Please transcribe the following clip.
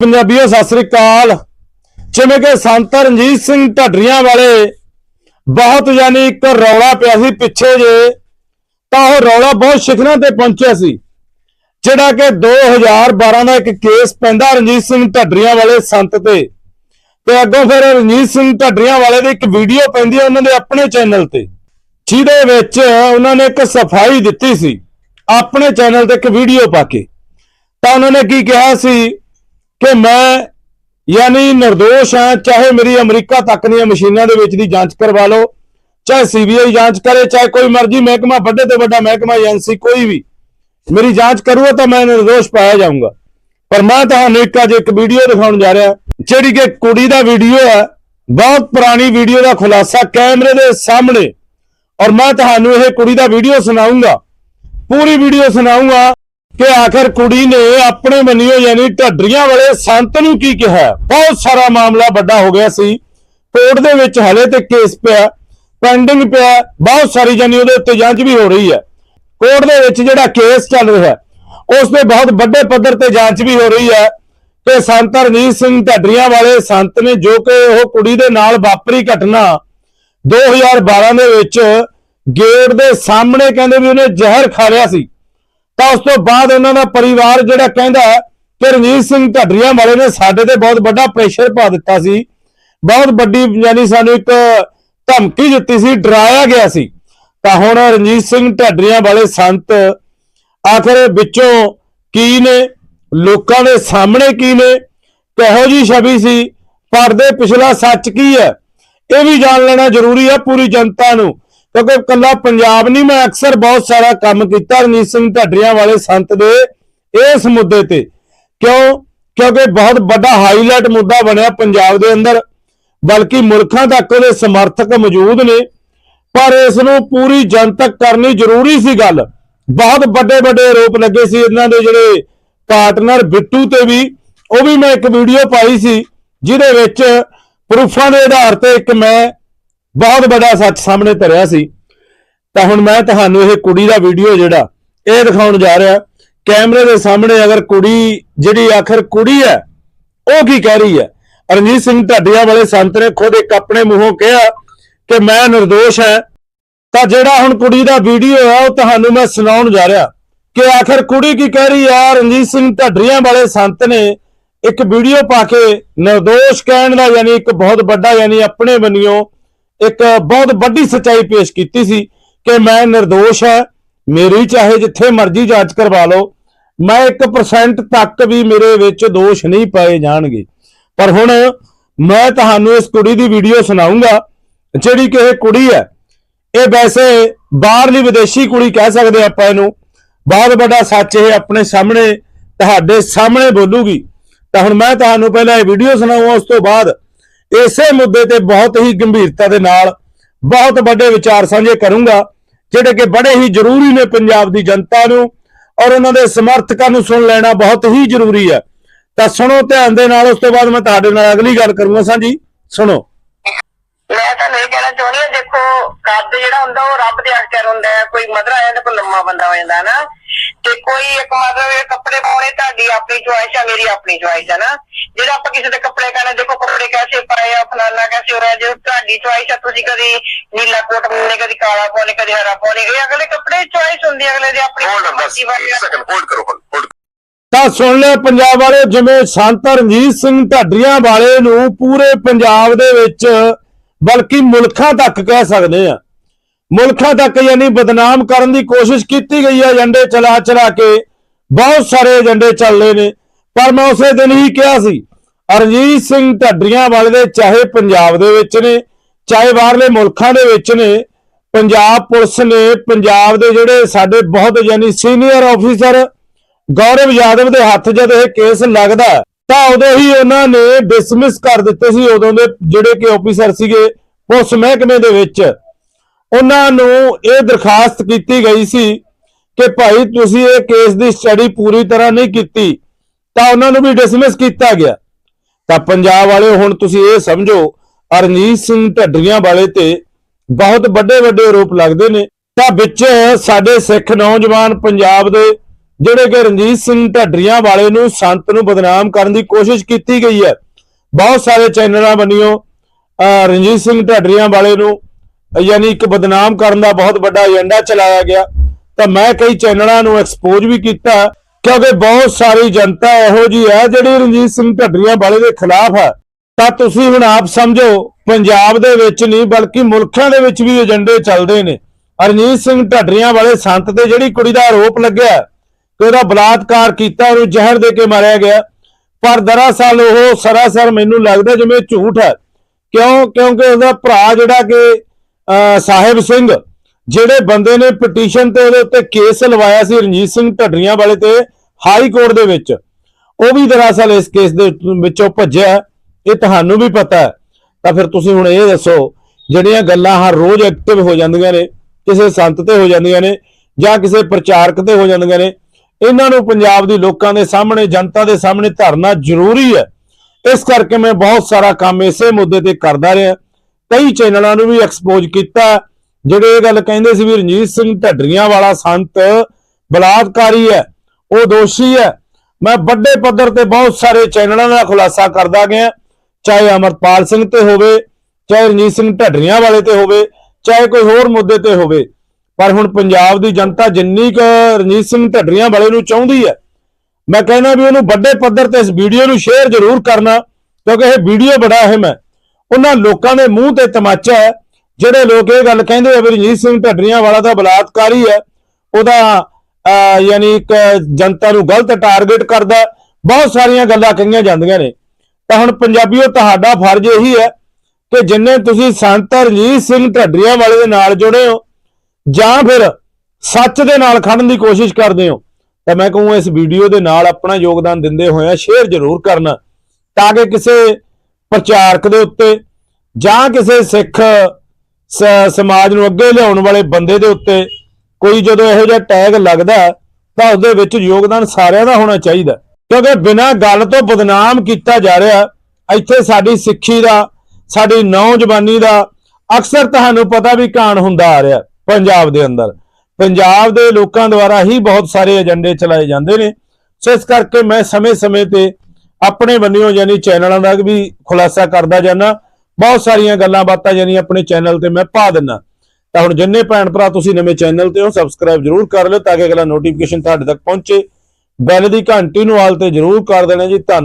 ਪੰਜਾਬੀਓ, ਸਤਿ ਸ੍ਰੀ ਅਕਾਲ। ਜਿਵੇਂ ਕਿ ਸੰਤ ਰਣਜੀਤ ਸਿੰਘ ਢੱਡਰੀਆਂ ਵਾਲੇ ਬਹੁਤ ਯਾਨੀ ਇੱਕ ਰੌਲਾ ਪਿਆ ਸੀ ਪਿੱਛੇ ਜੇ, ਤਾਂ ਉਹ ਰੌਲਾ ਬਹੁਤ ਸ਼ਿਖਰਾਂ ਤੇ ਪਹੁੰਚਿਆ ਸੀ, ਜਿਹੜਾ ਕਿ 2012 ਦਾ ਇੱਕ ਕੇਸ ਪੈਂਦਾ ਰਣਜੀਤ ਸਿੰਘ ਢੱਡਰੀਆਂ ਵਾਲੇ ਸੰਤ ਤੇ। ਤੇ ਅੱਗੋਂ ਫਿਰ ਰਣਜੀਤ ਸਿੰਘ ਢੱਡਰੀਆਂ ਵਾਲੇ ਦੀ ਇੱਕ ਵੀਡੀਓ ਪੈਂਦੀ ਹੈ ਉਹਨਾਂ ਦੇ ਆਪਣੇ ਚੈਨਲ ਤੇ, ਜਿਹਦੇ ਵਿੱਚ ਉਹਨਾਂ ਨੇ ਇੱਕ ਸਫ਼ਾਈ ਦਿੱਤੀ ਸੀ, ਆਪਣੇ ਚੈਨਲ ਤੇ ਇੱਕ ਵੀਡੀਓ ਪਾ ਕੇ। ਤਾਂ ਉਹਨਾਂ ਨੇ ਕੀ ਕਿਹਾ ਸੀ ਕਿ ਮੈਂ ਯਾਨੀ ਨਿਰਦੋਸ਼ ਹਾਂ, ਚਾਹੇ ਮੇਰੀ ਅਮਰੀਕਾ ਤੱਕ ਦੀਆਂ ਮਸ਼ੀਨਾਂ ਦੇ ਵਿੱਚ ਦੀ ਜਾਂਚ ਕਰਵਾ ਲਓ, ਚਾਹੇ ਸੀਬੀਆਈ ਜਾਂਚ ਕਰੇ, ਚਾਹੇ ਕੋਈ ਮਰਜ਼ੀ ਮਹਿਕਮਾ ਵੱਡੇ ਤੋਂ ਵੱਡਾ ਮਹਿਕਮਾ ਏਜੰਸੀ ਕੋਈ ਵੀ ਮੇਰੀ ਜਾਂਚ ਕਰੂਗਾ ਤਾਂ ਮੈਂ ਨਿਰਦੋਸ਼ ਪਾਇਆ ਜਾਊਂਗਾ। ਪਰ ਮੈਂ ਤੁਹਾਨੂੰ ਇੱਕ ਅੱਜ ਇੱਕ ਵੀਡੀਓ ਦਿਖਾਉਣ ਜਾ ਰਿਹਾ, ਜਿਹੜੀ ਕਿ ਕੁੜੀ ਦਾ ਵੀਡੀਓ ਹੈ, ਬਹੁਤ ਪੁਰਾਣੀ ਵੀਡੀਓ ਦਾ ਖੁਲਾਸਾ ਕੈਮਰੇ ਦੇ ਸਾਹਮਣੇ। ਔਰ ਮੈਂ ਤੁਹਾਨੂੰ ਇਹ ਕੁੜੀ ਦਾ ਵੀਡੀਓ ਸੁਣਾਉਂਗਾ ਪੂਰੀ ਵੀਡੀਓ ਸੁਣਾਉਂਗਾ ਕਿ ਆਖਰ ਕੁੜੀ ਨੇ ਆਪਣੇ ਬੰਨਿਓ ਯਾਨੀ ਢੱਡਰੀਆਂ ਵਾਲੇ ਸੰਤ ਨੂੰ ਕੀ ਕਿਹਾ? ਬਹੁਤ ਸਾਰਾ ਮਾਮਲਾ ਵੱਡਾ ਹੋ ਗਿਆ ਸੀ। ਕੋਰਟ ਦੇ ਵਿੱਚ ਹਲੇ ਤੇ ਕੇਸ ਪਿਆ ਪੈਂਡਿੰਗ ਪਿਆ ਬਹੁਤ ਸਾਰੀ ਯਾਨੀ ਉਹਦੇ ਉੱਤੇ ਜਾਂਚ ਵੀ ਹੋ ਰਹੀ ਹੈ। ਕੋਰਟ ਦੇ ਵਿੱਚ ਜਿਹੜਾ ਕੇਸ ਚੱਲ ਰਿਹਾ ਹੈ, ਉਸ ਦੇ ਬਹੁਤ ਵੱਡੇ ਪੱਧਰ ਤੇ ਜਾਂਚ ਵੀ ਹੋ ਰਹੀ ਹੈ ਕਿ ਸੰਤ ਰਣਜੀਤ ਸਿੰਘ ਢੱਡਰੀਆਂ ਵਾਲੇ ਸੰਤ ਨੇ ਜੋ ਕਿ ਉਹ ਕੁੜੀ ਦੇ ਨਾਲ ਵਾਪਰੀ ਘਟਨਾ 2012 ਦੇ ਵਿੱਚ ਗੇਟ ਦੇ ਸਾਹਮਣੇ ਕਹਿੰਦੇ ਵੀ ਉਹਨੇ ਜ਼ਹਿਰ ਖਾ ਲਿਆ ਸੀ। ਤਾਂ ਉਸ ਤੋਂ ਬਾਅਦ ਉਹਨਾਂ ਦਾ ਪਰਿਵਾਰ ਜਿਹੜਾ ਕਹਿੰਦਾ ਕਿ ਰਣਜੀਤ ਸਿੰਘ ਢੱਡਰੀਆਂ ਵਾਲੇ ਨੇ ਸਾਡੇ ਤੇ ਬਹੁਤ ਵੱਡਾ ਪ੍ਰੈਸ਼ਰ ਪਾ ਦਿੱਤਾ ਸੀ। ਬਹੁਤ ਵੱਡੀ ਯਾਨੀ ਸਾਨੂੰ ਇੱਕ ਧਮਕੀ ਦਿੱਤੀ ਸੀ, ਡਰਾਇਆ ਗਿਆ ਸੀ। ਤਾਂ ਹੁਣ ਰਣਜੀਤ ਸਿੰਘ ਢੱਡਰੀਆਂ ਵਾਲੇ ਸੰਤ ਆਖਰ ਵਿੱਚੋਂ ਕੀ ਨੇ? ਲੋਕਾਂ ਦੇ ਸਾਹਮਣੇ ਕੀ ਨੇ? ਕਿਹੋ ਜੀ ਛਵੀ ਸੀ? ਪਰਦੇ ਪਿਛਲਾ ਸੱਚ ਕੀ ਹੈ? ਇਹ ਵੀ ਜਾਣ ਲੈਣਾ ਜ਼ਰੂਰੀ ਹੈ ਪੂਰੀ ਜਨਤਾ ਨੂੰ। ਕਿਉਂਕਿ ਇਕੱਲਾ ਪੰਜਾਬ ਨਹੀਂ, ਮੈਂ ਅਕਸਰ ਬਹੁਤ ਸਾਰਾ ਕੰਮ ਕੀਤਾ ਰਣਜੀਤ ਸਿੰਘ ਢੱਡਰੀਆਂ ਵਾਲੇ ਸੰਤ ਦੇ ਇਸ ਮੁੱਦੇ ਤੇ। ਕਿਉਂ? ਕਿਉਂਕਿ ਬਹੁਤ ਵੱਡਾ ਹਾਈਲਾਈਟ ਮੁੱਦਾ ਬਣਿਆ ਪੰਜਾਬ ਦੇ ਅੰਦਰ, ਬਲਕਿ ਮੁਲਕਾਂ ਤੱਕ ਉਹਦੇ ਸਮਰਥਕ ਮੌਜੂਦ ਨੇ। ਪਰ ਇਸ ਨੂੰ ਪੂਰੀ ਜਨਤਕ ਕਰਨੀ ਜ਼ਰੂਰੀ ਸੀ ਗੱਲ। ਬਹੁਤ ਵੱਡੇ ਵੱਡੇ ਆਰੋਪ ਲੱਗੇ ਸੀ ਇਹਨਾਂ ਦੇ ਜਿਹੜੇ ਪਾਰਟਨਰ ਬਿੱਟੂ ਤੇ ਵੀ। ਉਹ ਵੀ ਮੈਂ ਇੱਕ ਵੀਡੀਓ ਪਾਈ ਸੀ, ਜਿਹਦੇ ਵਿੱਚ ਪ੍ਰੂਫਾਂ ਦੇ ਆਧਾਰ ਤੇ ਇੱਕ ਮੈਂ ਬਹੁਤ ਵੱਡਾ ਸੱਚ ਸਾਹਮਣੇ ਧਰਿਆ ਸੀ। ਤਾਂ ਹੁਣ ਮੈਂ ਤੁਹਾਨੂੰ ਇਹ ਕੁੜੀ ਦਾ ਵੀਡੀਓ ਜਿਹੜਾ, ਇਹ ਦਿਖਾਉਣ ਜਾ ਰਿਹਾ। ਕੈਮਰੇ ਦੇ ਸਾਹਮਣੇ ਅਗਰ ਕੁੜੀ ਜਿਹੜੀ ਆਖਰ ਕੁੜੀ ਹੈ, ਉਹ ਕੀ ਕਹਿ ਰਹੀ ਹੈ? ਰਣਜੀਤ ਸਿੰਘ ਢੱਡਿਆ ਵਾਲੇ ਸੰਤ ਨੇ ਖੁਦ ਇੱਕ ਆਪਣੇ ਮੂੰਹੋਂ ਕਿਹਾ ਕਿ ਮੈਂ નિર્ਦੋਸ਼ ਹੈ। ਤਾਂ ਜਿਹੜਾ ਹੁਣ ਕੁੜੀ ਦਾ ਵੀਡੀਓ ਹੈ, ਉਹ ਤੁਹਾਨੂੰ ਮੈਂ ਸੁਣਾਉਣ ਜਾ ਰਿਹਾ। ਕਿ ਆਖਰ ਕੁੜੀ ਕੀ ਕਹਿ ਰਹੀ ਆ ਰਣਜੀਤ ਸਿੰਘ ਢੱਡਰੀਆਂ ਵਾਲੇ ਸੰਤ ਨੇ ਇੱਕ ਵੀਡੀਓ ਪਾ ਕੇ ਨਿਰਦੋਸ਼ ਕਹਿਣ ਦਾ ਯਾਨੀ ਇੱਕ ਬਹੁਤ ਵੱਡਾ ਯਾਨੀ ਆਪਣੇ ਬੰਨਿਓ ਇੱਕ ਬਹੁਤ ਵੱਡੀ ਸੱਚਾਈ ਪੇਸ਼ ਕੀਤੀ ਸੀ ਕਿ ਮੈਂ નિર્ਦੋਸ਼ ਹੈ, ਮੇਰੀ ਚਾਹੇ ਜਿੱਥੇ ਮਰਜ਼ੀ ਜਾਂਚ ਕਰਵਾ ਲਓ, ਮੈਂ 1% ਤੱਕ ਵੀ ਮੇਰੇ ਵਿੱਚ ਦੋਸ਼ ਨਹੀਂ ਪਾਏ ਜਾਣਗੇ। ਪਰ ਹੁਣ ਮੈਂ ਤੁਹਾਨੂੰ ਇਸ ਕੁੜੀ ਦੀ ਵੀਡੀਓ ਸੁਣਾਉਂਗਾ ਜਿਹੜੀ ਕਿ ਇਹ ਕੁੜੀ ਹੈ। ਇਹ ਵੈਸੇ ਬਾਹਰਲੀ ਵਿਦੇਸ਼ੀ ਕੁੜੀ ਕਹਿ ਸਕਦੇ ਆਪਾਂ ਇਹਨੂੰ। ਬਹੁਤ ਵੱਡਾ ਸੱਚ ਇਹ ਆਪਣੇ ਸਾਹਮਣੇ, ਤੁਹਾਡੇ ਸਾਹਮਣੇ ਬੋਲੂਗੀ। ਤਾਂ ਹੁਣ ਮੈਂ ਤੁਹਾਨੂੰ ਪਹਿਲਾਂ ਇਹ ਵੀਡੀਓ ਸੁਣਾਉਂਗਾ ਉਸ ਤੋਂ ਬਾਅਦ ਇਸੇ ਮੁੱਦੇ ਤੇ ਬਹੁਤ ਹੀ ਗੰਭੀਰਤਾ ਦੇ ਨਾਲ ਬਹੁਤ ਵੱਡੇ ਵਿਚਾਰ ਸਾਂਝੇ ਕਰੂੰਗਾ, ਜਿਹੜੇ ਕਿ ਬੜੇ ਹੀ ਜ਼ਰੂਰੀ ਨੇ ਪੰਜਾਬ ਦੀ ਜਨਤਾ ਨੂੰ ਔਰ ਉਹਨਾਂ ਦੇ ਸਮਰਥਕਾਂ ਨੂੰ ਸੁਣ ਲੈਣਾ ਬਹੁਤ ਹੀ ਜ਼ਰੂਰੀ ਹੈ। ਤਾਂ ਸੁਣੋ, ਧਿਆਨ ਦੇ ਨਾਲ, ਉਸ ਤੋਂ ਬਾਅਦ ਮੈਂ ਤੁਹਾਡੇ ਨਾਲ ਅਗਲੀ ਗੱਲ ਕਰੂੰਗਾ ਸਾਂਝੀ ਸੁਣੋ। ਮੈਂ ਤਾਂ ਨਹੀਂ ਕਹਿਣਾ ਚਾਹੁੰਦੀ ਹਾਂ ਦੇਖੋ, ਕੱਦ ਜਿਹੜਾ ਹੁੰਦਾ ਉਹ ਰੱਬ ਦੇ ਅਖਤਿਆਰ ਹੁੰਦਾ ਹੈ, ਕੋਈ ਮਧਰਾ ਆ ਜਾਂਦਾ ਕੋਈ ਲੰਮਾ ਬੰਦਾ ਹੋ ਜਾਂਦਾ ਨਾ। ਤੇ ਕੋਈ ਇੱਕ ਮਤਲਬ ਇਹ ਕੱਪੜੇ ਪਾਉਣੇ ਤੁਹਾਡੀ ਆਪਣੀ ਚੁਆਇਸ ਆ ਮੇਰੀ ਆਪਣੀ ਚੁਆਇਸ ਆ ਨਾ। ਜਿਹੜਾ ਆਪਾਂ ਕਿਸੇ ਦੇ ਕੱਪੜੇ ਕਹਿੰਦੇ ਦੇਖੋ ਕੱਪੜੇ ਕੈਸੇ ਪਾਏ ਆ ਫਲਾਨਾ ਕੈਸੇ ਹੋ ਰਿਹਾ ਜੇ ਤੁਹਾਡੀ ਚੁਆਇਸ ਆ ਤੁਸੀਂ ਕਦੀ ਨੀਲਾ ਕੋਟ ਪਾਉਣੇ ਕਦੀ ਕਾਲਾ ਪਾਉਣੇ ਕਦੀ ਹਰਾ ਪਾਉਣੇ ਇਹ ਅਗਲੇ ਕੱਪੜੇ ਚੁਆਇਸ ਹੁੰਦੀ ਹੈ ਅਗਲੇ ਦੀ ਆਪਣੀ ਹੋਲਡ ਬਸ। ਸੈਕਿੰਡ ਹੋਲਡ ਕਰੋ ਹੋਲਡ ਤਾਂ ਸੁਣ ਲਿਆ ਪੰਜਾਬ ਵਾਲੇ ਜਿਵੇਂ ਸੰਤ ਰਣਜੀਤ ਸਿੰਘ ਢੱਡਰੀਆਂ ਵਾਲੇ ਨੂੰ ਪੂਰੇ ਪੰਜਾਬ ਦੇ ਵਿੱਚ ਬਲਕਿ ਮੁਲਕਾਂ ਤੱਕ ਕਹਿ ਸਕਦੇ ਆ। ਮੁਲਕਾਂ ਤੱਕ ਯਾਨੀ ਬਦਨਾਮ ਕਰਨ ਦੀ ਕੋਸ਼ਿਸ਼ ਕੀਤੀ ਗਈ ਹੈ ਏਜੰਡੇ ਚਲਾ ਚਲਾ ਕੇ। ਬਹੁਤ ਸਾਰੇ ਏਜੰਡੇ ਚੱਲਦੇ ਨੇ। ਪਰ ਮੈਂ ਉਸੇ ਦਿਨ ਹੀ ਕਿਹਾ ਸੀ, ਅਰਜੀਤ ਸਿੰਘ ਢੱਡਰੀਆਂ ਵਾਲੇ ਦੇ ਚਾਹੇ ਪੰਜਾਬ ਦੇ ਵਿੱਚ ਨੇ, ਚਾਹੇ ਬਾਹਰਲੇ ਮੁਲਕਾਂ ਦੇ ਵਿੱਚ ਨੇ, ਪੰਜਾਬ ਪੁਲਿਸ ਨੇ ਪੰਜਾਬ ਦੇ ਜਿਹੜੇ ਸਾਡੇ ਬਹੁਤ ਯਾਨੀ ਸੀਨੀਅਰ ਆਫੀਸਰ ਗੌਰਵ ਯਾਦਵ ਦੇ ਹੱਥ ਜਦ ਇਹ ਕੇਸ ਲੱਗਦਾ, ਤਾਂ ਉਦੋਂ ਹੀ ਉਹਨਾਂ ਨੇ ਡਿਸਮਿਸ ਕਰ ਦਿੱਤੇ ਸੀ, ਉਦੋਂ ਦੇ ਜਿਹੜੇ ਕਿ ਆਫੀਸਰ ਸੀਗੇ, ਪੁਲਿਸ ਮਹਿਕਮੇ ਦੇ ਵਿੱਚ। ਉਹਨਾਂ ਨੂੰ ਇਹ ਦਰਖਾਸਤ ਕੀਤੀ ਗਈ ਸੀ ਕਿ ਭਾਈ ਤੁਸੀਂ ਇਹ ਕੇਸ ਦੀ ਸਟੱਡੀ ਪੂਰੀ ਤਰ੍ਹਾਂ ਨਹੀਂ ਕੀਤੀ, ਤਾਂ ਉਹਨਾਂ ਨੂੰ ਵੀ ਡਿਸਮਿਸ ਕੀਤਾ ਗਿਆ। ਤਾਂ ਪੰਜਾਬ ਵਾਲੇ ਹੁਣ ਤੁਸੀਂ ਇਹ ਸਮਝੋ, ਅਰਨੀਤ ਸਿੰਘ ਢੱਡਰੀਆਂ ਵਾਲੇ ਤੇ ਬਹੁਤ ਵੱਡੇ ਵੱਡੇ ਆਰੋਪ ਲੱਗਦੇ ਨੇ। ਤਾਂ ਵਿੱਚ ਸਾਡੇ ਸਿੱਖ ਨੌਜਵਾਨ ਪੰਜਾਬ ਦੇ ਜਿਹੜੇ ਕਿ ਰਣਜੀਤ ਸਿੰਘ ਢੱਡਰੀਆਂ ਵਾਲੇ ਨੂੰ ਸੰਤ ਨੂੰ ਬਦਨਾਮ ਕਰਨ ਦੀ ਕੋਸ਼ਿਸ਼ ਕੀਤੀ ਗਈ ਹੈ। ਬਹੁਤ ਸਾਰੇ ਚੈਨਲਾਂ ਬੰਨਿਓ ਰਣਜੀਤ ਸਿੰਘ ਢੱਡਰੀਆਂ ਵਾਲੇ ਨੂੰ ਯਾਨੀ ਇੱਕ ਬਦਨਾਮ ਕਰਨ ਦਾ ਬਹੁਤ ਵੱਡਾ ਏਜੰਡਾ ਚਲਾਇਆ ਗਿਆ। ਤਾਂ ਮੈਂ ਕਈ ਚੈਨਲਾਂ ਨੂੰ ਐਕਸਪੋਜ਼ ਵੀ ਕੀਤਾ ਕਿਉਂਕਿ ਬਹੁਤ ਸਾਰੀ ਜਨਤਾ ਇਹੋ ਜੀ ਹੈ ਜਿਹੜੀ ਰਣਜੀਤ ਸਿੰਘ ਢੱਡਰੀਆਂ ਵਾਲੇ ਦੇ ਖਿਲਾਫ ਹੈ। ਤਾਂ ਤੁਸੀਂ ਹੁਣ ਆਪ ਸਮਝੋ, ਪੰਜਾਬ ਦੇ ਵਿੱਚ ਨਹੀਂ ਬਲਕਿ ਮੁਲਕਾਂ ਦੇ ਵਿੱਚ ਵੀ ਏਜੰਡੇ ਚੱਲਦੇ ਨੇ। ਰਣਜੀਤ ਸਿੰਘ ਢੱਡਰੀਆਂ ਵਾਲੇ ਸੰਤ ਤੇ ਜਿਹੜੀ ਕੁੜੀ ਦਾ ਆਰੋਪ ਲੱਗਿਆ, ਕਿ ਉਹਦਾ ਬਲਾਤਕਾਰ ਕੀਤਾ, ਉਹਨੂੰ ਜ਼ਹਿਰ ਦੇ ਕੇ ਮਾਰਿਆ ਗਿਆ। ਪਰ ਦਰਅਸਲ ਉਹ ਸਰਾਸਰ ਮੈਨੂੰ ਲੱਗਦਾ ਜਿਵੇਂ ਝੂਠ ਹੈ। ਕਿਉਂ? ਕਿਉਂਕਿ ਉਹਦਾ ਭਰਾ ਜਿਹੜਾ ਕਿ ਸਾਹਿਬ ਸਿੰਘ, ਜਿਹੜੇ ਬੰਦੇ ਨੇ ਪਟੀਸ਼ਨ ਤੇ ਉਹਦੇ ਉੱਤੇ ਕੇਸ ਲਵਾਇਆ ਸੀ ਰਣਜੀਤ ਸਿੰਘ ਢੱਡਰੀਆਂ ਵਾਲੇ ਤੇ ਹਾਈ ਕੋਰਟ ਦੇ ਵਿੱਚ, ਉਹ ਵੀ ਦਰਅਸਲ ਇਸ ਕੇਸ ਦੇ ਵਿੱਚੋਂ ਭੱਜਿਆ ਇਹ ਤੁਹਾਨੂੰ ਵੀ ਪਤਾ ਹੈ। ਤਾਂ ਫਿਰ ਤੁਸੀਂ ਹੁਣ ਇਹ ਦੱਸੋ, ਜਿਹੜੀਆਂ ਗੱਲਾਂ ਹਰ ਰੋਜ਼ ਐਕਟਿਵ ਹੋ ਜਾਂਦੀਆਂ ਨੇ, ਕਿਸੇ ਸੰਤ ਤੇ ਹੋ ਜਾਂਦੀਆਂ ਨੇ, ਜਾਂ ਕਿਸੇ ਪ੍ਰਚਾਰਕ ਤੇ ਹੋ ਜਾਂਦੀਆਂ ਨੇ, ਇਹਨਾਂ ਨੂੰ ਪੰਜਾਬ ਦੀ ਲੋਕਾਂ ਦੇ ਸਾਹਮਣੇ, ਜਨਤਾ ਦੇ ਸਾਹਮਣੇ ਧਰਨਾ ਜ਼ਰੂਰੀ ਹੈ। ਇਸ ਕਰਕੇ ਮੈਂ ਬਹੁਤ ਸਾਰਾ ਕੰਮ ਇਸੇ ਮੁੱਦੇ ਤੇ ਕਰਦਾ ਰਿਹਾ। ਕਈ ਚੈਨਲਾਂ ਨੂੰ ਵੀ ਐਕਸਪੋਜ਼ ਕੀਤਾ। ਜਿਹੜੇ ਇਹ ਗੱਲ ਕਹਿੰਦੇ ਸੀ ਵੀ ਰਣਜੀਤ ਸਿੰਘ ਢੱਡਰੀਆਂ ਵਾਲਾ ਸੰਤ ਬਲਾਤਕਾਰੀ ਹੈ, ਉਹ ਦੋਸ਼ੀ ਹੈ। ਮੈਂ ਵੱਡੇ ਪੱਧਰ ਤੇ ਬਹੁਤ ਸਾਰੇ ਚੈਨਲਾਂ ਦਾ ਖੁਲਾਸਾ ਕਰਦਾ ਗਿਆ। ਚਾਹੇ ਅਮਰਪਾਲ ਸਿੰਘ ਤੇ ਹੋਵੇ, ਚਾਹੇ ਰਣਜੀਤ ਸਿੰਘ ਢੱਡਰੀਆਂ ਵਾਲੇ ਤੇ ਹੋਵੇ, ਚਾਹੇ ਕੋਈ ਹੋਰ ਮੁੱਦੇ ਤੇ ਹੋਵੇ। ਪਰ ਹੁਣ ਪੰਜਾਬ ਦੀ ਜਨਤਾ ਜਿੰਨੀ ਕੁ ਰਣਜੀਤ ਸਿੰਘ ਢੱਡਰੀਆਂ ਵਾਲੇ ਨੂੰ ਚਾਹੁੰਦੀ ਹੈ, ਮੈਂ ਕਹਿੰਦਾ ਵੀ ਉਹਨੂੰ ਵੱਡੇ ਪੱਧਰ ਤੇ ਇਸ ਵੀਡੀਓ ਨੂੰ ਸ਼ੇਅਰ ਜ਼ਰੂਰ ਕਰਨਾ, ਕਿਉਂਕਿ ਇਹ ਵੀਡੀਓ ਬੜਾ ਅਹਿਮ ਹੈ। ਉਹਨਾਂ ਲੋਕਾਂ ਦੇ ਮੂੰਹ ਤੇ ਤਮਾਚਾ ਹੈ। ਜਿਹੜੇ ਲੋਕ ਇਹ ਗੱਲ ਕਹਿੰਦੇ ਆ ਵੀ ਰਣਜੀਤ ਸਿੰਘ ਢੱਡਰੀਆਂ ਵਾਲਾ ਤਾਂ ਬਲਾਤਕਾਰੀ ਹੈ ਉਹਦਾ ਅਹ, ਯਾਨੀ ਇੱਕ ਜਨਤਾ ਨੂੰ ਗਲਤ ਟਾਰਗੇਟ ਕਰਦਾ ਬਹੁਤ ਸਾਰੀਆਂ ਗੱਲਾਂ ਕਹੀਆਂ ਜਾਂਦੀਆਂ ਨੇ। ਤਾਂ ਹੁਣ ਪੰਜਾਬੀਓ ਤੁਹਾਡਾ ਫਰਜ਼ ਇਹੀ ਹੈ ਕਿ ਜਿੰਨੇ ਤੁਸੀਂ ਸੰਤ ਰਣਜੀਤ ਸਿੰਘ ਢੱਡਰੀਆਂ ਵਾਲੇ ਦੇ ਨਾਲ ਜੁੜੇ ਹੋ ਜਾਂ ਫਿਰ ਸੱਚ ਦੇ ਨਾਲ ਖੜਨ ਦੀ ਕੋਸ਼ਿਸ਼ ਕਰਦੇ ਹੋ ਤਾਂ ਮੈਂ ਕਹੂੰ ਇਸ ਵੀਡੀਓ ਦੇ ਨਾਲ ਆਪਣਾ ਯੋਗਦਾਨ ਦਿੰਦੇ ਹੋਇਆ ਸ਼ੇਅਰ ਜ਼ਰੂਰ ਕਰਨਾ ਤਾਂ ਕਿ ਕਿਸੇ ਪ੍ਰਚਾਰਕ ਦੇ ਉੱਤੇ ਜਾਂ ਕਿਸੇ ਸਿੱਖ ਸਮਾਜ ਨੂੰ ਅੱਗੇ ਲਿਆਉਣ ਵਾਲੇ ਬੰਦੇ ਦੇ ਉੱਤੇ ਕੋਈ ਜਦੋਂ ਇਹੋ ਜਿਹਾ ਟੈਗ ਲੱਗਦਾ ਤਾਂ ਉਹਦੇ ਵਿੱਚ ਯੋਗਦਾਨ ਸਾਰਿਆਂ ਦਾ ਹੋਣਾ ਚਾਹੀਦਾ ਕਿਉਂਕਿ ਬਿਨਾਂ ਗੱਲ ਤੋਂ ਬਦਨਾਮ ਕੀਤਾ ਜਾ ਰਿਹਾ, ਇੱਥੇ ਸਾਡੀ ਸਿੱਖੀ ਦਾ, ਸਾਡੀ ਨੌਜਵਾਨੀ ਦਾ ਅਕਸਰ ਤੁਹਾਨੂੰ ਪਤਾ ਵੀ ਕਾਣ ਹੁੰਦਾ ਆ ਰਿਹਾ ਪੰਜਾਬ ਦੇ ਅੰਦਰ। ਪੰਜਾਬ ਦੇ ਲੋਕਾਂ ਦੁਆਰਾ ਹੀ ਬਹੁਤ ਸਾਰੇ ਏਜੰਡੇ ਚਲਾਏ ਜਾਂਦੇ ਨੇ। ਸੋ ਇਸ ਕਰਕੇ ਮੈਂ ਸਮੇਂ-ਸਮੇਂ ਤੇ ਆਪਣੇ ਬੰਨਿਓ ਯਾਨੀ ਚੈਨਲਾਂ ਦਾ ਵੀ ਖੁਲਾਸਾ ਕਰਦਾ ਜਾਣਾ ਬਹੁਤ ਸਾਰੀਆਂ ਗੱਲਾਂ ਬਾਤਾਂ ਯਾਨੀ ਆਪਣੇ ਚੈਨਲ ਤੇ ਮੈਂ ਪਾ ਦਿੰਨਾ। ਤਾਂ ਹੁਣ ਜਿੰਨੇ ਭੈਣ ਭਰਾ ਤੁਸੀਂ ਨਵੇਂ ਚੈਨਲ ਤੇ ਹੋ, ਸਬਸਕ੍ਰਾਈਬ ਜਰੂਰ ਕਰ ਲਿਓ ਤਾਂ ਕਿ ਅਗਲਾ ਨੋਟੀਫਿਕੇਸ਼ਨ ਤੁਹਾਡੇ ਤੱਕ ਪਹੁੰਚੇ। ਬੈਲ ਦੀ ਘੰਟੀ ਨੂੰ ਆਲ ਤੇ ਜਰੂਰ ਕਰ ਦੇਣਾ ਜੀ। ਧੰਨਵਾਦ।